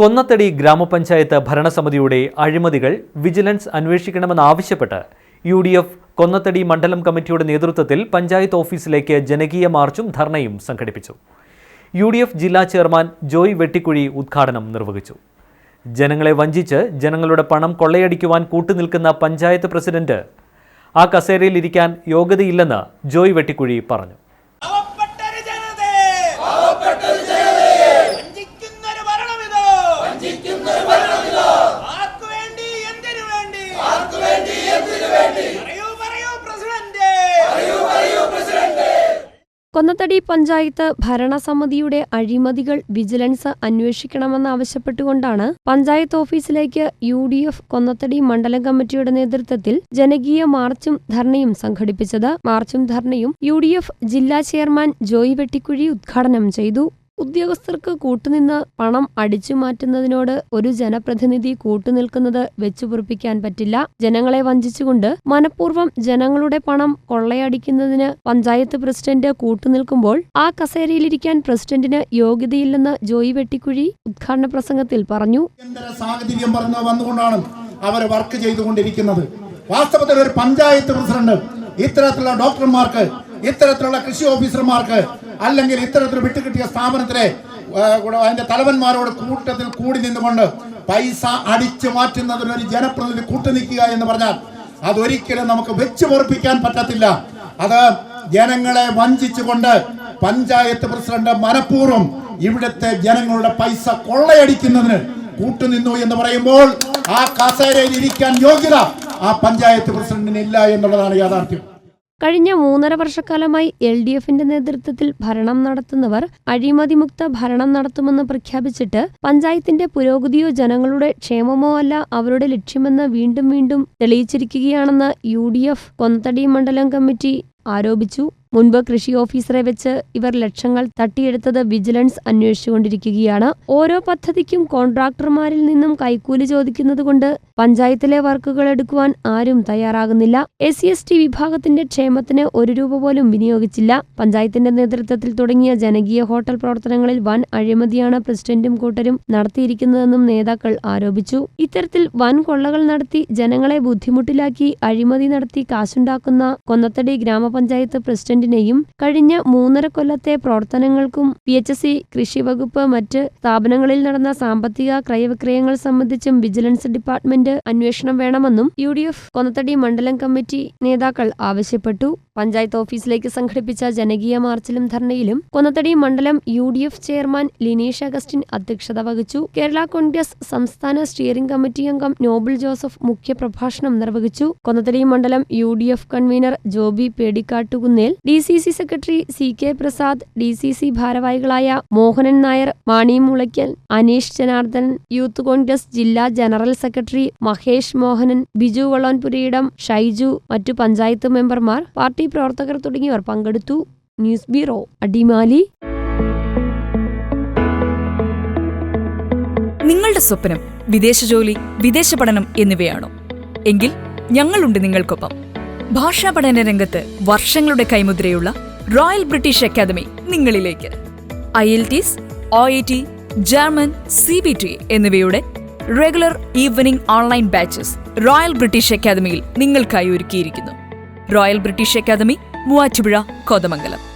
കൊന്നത്തടി ഗ്രാമപഞ്ചായത്ത് ഭരണസമിതിയുടെ അഴിമതികൾ വിജിലൻസ് അന്വേഷിക്കണമെന്നാവശ്യപ്പെട്ട് യു ഡി എഫ് കൊന്നത്തടി മണ്ഡലം കമ്മിറ്റിയുടെ നേതൃത്വത്തിൽ പഞ്ചായത്ത് ഓഫീസിലേക്ക് ജനകീയ മാർച്ചും ധർണയും സംഘടിപ്പിച്ചു. യു ഡി എഫ് ജില്ലാ ചെയർമാൻ ജോയ് വെട്ടിക്കുഴി ഉദ്ഘാടനം നിർവഹിച്ചു. ജനങ്ങളെ വഞ്ചിച്ച് ജനങ്ങളുടെ പണം കൊള്ളയടിക്കുവാൻ കൂട്ടുനിൽക്കുന്ന പഞ്ചായത്ത് പ്രസിഡന്റ് ആ കസേരയിൽ ഇരിക്കാൻ യോഗ്യതയില്ലെന്ന് ജോയ് വെട്ടിക്കുഴി പറഞ്ഞു. കൊന്നത്തടി പഞ്ചായത്ത് ഭരണസമിതിയുടെ അഴിമതികൾ വിജിലൻസ് അന്വേഷിക്കണമെന്നാവശ്യപ്പെട്ടുകൊണ്ടാണ് പഞ്ചായത്ത് ഓഫീസിലേക്ക് യു ഡി എഫ് കൊന്നത്തടി മണ്ഡലം കമ്മിറ്റിയുടെ നേതൃത്വത്തിൽ ജനകീയ മാർച്ചും ധർണയും സംഘടിപ്പിച്ചത്. മാർച്ചും ധർണയും യു ഡി എഫ് ജില്ലാ ചെയർമാൻ ജോയി വെട്ടിക്കുഴി ഉദ്ഘാടനം ചെയ്തു. ഉദ്യോഗസ്ഥർക്ക് കൂട്ടുനിന്ന് പണം അടിച്ചു മാറ്റുന്നതിനോട് ഒരു ജനപ്രതിനിധി കൂട്ടുനിൽക്കുന്നത് വെച്ചുപൊറുപ്പിക്കാൻ പറ്റില്ല. ജനങ്ങളെ വഞ്ചിച്ചുകൊണ്ട് മനഃപൂർവം ജനങ്ങളുടെ പണം കൊള്ളയടിക്കുന്നതിന് പഞ്ചായത്ത് പ്രസിഡന്റ് കൂട്ടുനിൽക്കുമ്പോൾ ആ കസേരയിലിരിക്കാൻ പ്രസിഡന്റിന് യോഗ്യതയില്ലെന്ന് ജോയി വെട്ടിക്കുഴി ഉദ്ഘാടന പ്രസംഗത്തിൽ പറഞ്ഞു. പറഞ്ഞു വന്നുകൊണ്ടാണ് അവർ വർക്ക് ചെയ്തുകൊണ്ടിരിക്കുന്നത്. വാസ്തവത്തിൽ ഒരു പഞ്ചായത്ത് പ്രസിഡന്റ് ഇത്തരത്തിലുള്ള ഡോക്ടർമാർക്ക് ഇത്തരത്തിലുള്ള കൃഷി ഓഫീസർമാർക്ക് അല്ലെങ്കിൽ ഇത്തരത്തിൽ വിട്ടുകിട്ടിയ സ്ഥാപനത്തിലെ അതിന്റെ തലവന്മാരോട് കൂട്ടത്തിൽ കൂടി നിന്നുകൊണ്ട് പൈസ അടിച്ചു മാറ്റുന്നതിന് ഒരു ജനപ്രതിനിധി കൂട്ടുനിൽക്കുക എന്ന് പറഞ്ഞാൽ അതൊരിക്കലും നമുക്ക് വെച്ചു പൊറപ്പിക്കാൻ പറ്റത്തില്ല. അത് ജനങ്ങളെ വഞ്ചിച്ചുകൊണ്ട് പഞ്ചായത്ത് പ്രസിഡന്റ് മനഃപൂർവം ഇവിടുത്തെ ജനങ്ങളുടെ പൈസ കൊള്ളയടിക്കുന്നതിന് കൂട്ടുനിന്നു എന്ന് പറയുമ്പോൾ ആ കസേരയിൽ ഇരിക്കാൻ യോഗ്യത ആ പഞ്ചായത്ത് പ്രസിഡന്റിന് ഇല്ല എന്നുള്ളതാണ് യാഥാർത്ഥ്യം. കഴിഞ്ഞ മൂന്നര വർഷക്കാലമായി എൽ ഡി എഫിന്റെ നേതൃത്വത്തിൽ ഭരണം നടത്തുന്നവർ അഴിമതി അഴിമതിമുക്ത ഭരണം നടത്തുമെന്ന് പ്രഖ്യാപിച്ചിട്ട് പഞ്ചായത്തിന്റെ പുരോഗതിയോ ജനങ്ങളുടെ ക്ഷേമമോ അല്ല അവരുടെ ലക്ഷ്യമെന്ന് വീണ്ടും വീണ്ടും തെളിയിച്ചിരിക്കുകയാണെന്ന് യു ഡി എഫ് മണ്ഡലം കമ്മിറ്റി ആരോപിച്ചു. മുൻപ് കൃഷി ഓഫീസറെ വെച്ച് ഇവർ ലക്ഷങ്ങൾ തട്ടിയെടുത്തത് വിജിലൻസ് അന്വേഷിച്ചുകൊണ്ടിരിക്കുകയാണ്. ഓരോ പദ്ധതിക്കും കോൺട്രാക്ടർമാരിൽ നിന്നും കൈക്കൂലി ചോദിക്കുന്നതുകൊണ്ട് പഞ്ചായത്തിലെ വർക്കുകൾ എടുക്കുവാൻ ആരും തയ്യാറാകുന്നില്ല. എസ് സി എസ് ടി വിഭാഗത്തിന്റെ ക്ഷേമത്തിന് ഒരു രൂപ പോലും വിനിയോഗിച്ചില്ല. പഞ്ചായത്തിന്റെ നേതൃത്വത്തിൽ തുടങ്ങിയ ജനകീയ ഹോട്ടൽ പ്രവർത്തനങ്ങളിൽ വൻ അഴിമതിയാണ് പ്രസിഡന്റും കൂട്ടരും നടത്തിയിരിക്കുന്നതെന്നും നേതാക്കൾ ആരോപിച്ചു. ഇത്തരത്തിൽ വൻ കൊള്ളകൾ നടത്തി ജനങ്ങളെ ബുദ്ധിമുട്ടിലാക്കി അഴിമതി നടത്തി കാശുണ്ടാക്കുന്ന കൊന്നത്തടി ഗ്രാമപഞ്ചായത്ത് പ്രസിഡന്റിനെയും കഴിഞ്ഞ മൂന്നര കൊല്ലത്തെ പ്രവർത്തനങ്ങൾക്കും പി എച്ച് സി കൃഷി വകുപ്പ് മറ്റ് സ്ഥാപനങ്ങളിൽ നടന്ന സാമ്പത്തിക ക്രയവിക്രയങ്ങൾ സംബന്ധിച്ചും വിജിലൻസ് ഡിപ്പാർട്ട്മെന്റ് അന്വേഷണം വേണമെന്നും യു ഡി എഫ് കൊന്നത്തടി മണ്ഡലം കമ്മിറ്റി നേതാക്കൾ ആവശ്യപ്പെട്ടു. പഞ്ചായത്ത് ഓഫീസിലേക്ക് സംഘടിപ്പിച്ച ജനകീയ മാർച്ചിലും ധർണയിലും കൊന്നത്തടി മണ്ഡലം U D F chairman Lineesh Augustine അധ്യക്ഷത വഹിച്ചു. കേരള കോൺഗ്രസ് സംസ്ഥാന സ്റ്റിയറിംഗ് കമ്മിറ്റി അംഗം നോബിൾ ജോസഫ് മുഖ്യപ്രഭാഷണം നിർവഹിച്ചു. കൊന്നത്തടി മണ്ഡലം U D F convener Joby Pedikkattukunnel D C C secretary C K Prasad D C C ഭാരവാഹികളായ മോഹനൻ നായർ മാണി മുളയ്ക്കൽ അനീഷ് ജനാർദ്ദൻ യൂത്ത് കോൺഗ്രസ് ജില്ലാ ജനറൽ സെക്രട്ടറി മഹേഷ് മോഹനൻ ബിജു വളോൻപുരയിടം ഷൈജു മറ്റു പഞ്ചായത്ത് മെമ്പർമാർ പാർട്ടി പ്രവർത്തകർ തുടങ്ങിയവർ പങ്കെടുത്തു. News bureau Adimali. നിങ്ങളുടെ സ്വപ്നം വിദേശ ജോലി വിദേശ പഠനം എന്നിവയാണോ? എങ്കിൽ ഞങ്ങളുണ്ട് നിങ്ങൾക്കൊപ്പം. ഭാഷാ പഠന രംഗത്ത് വർഷങ്ങളുടെ കൈമുദ്രയുള്ള റോയൽ ബ്രിട്ടീഷ് അക്കാദമി നിങ്ങളിലേക്ക്. IELTS O I T German C B T എന്നിവയുടെ regular evening online batches royal British അക്കാദമിയിൽ നിങ്ങൾക്കായി ഒരുക്കിയിരിക്കുന്നു. Royal British academy Muvattupuzha Kothamangalam.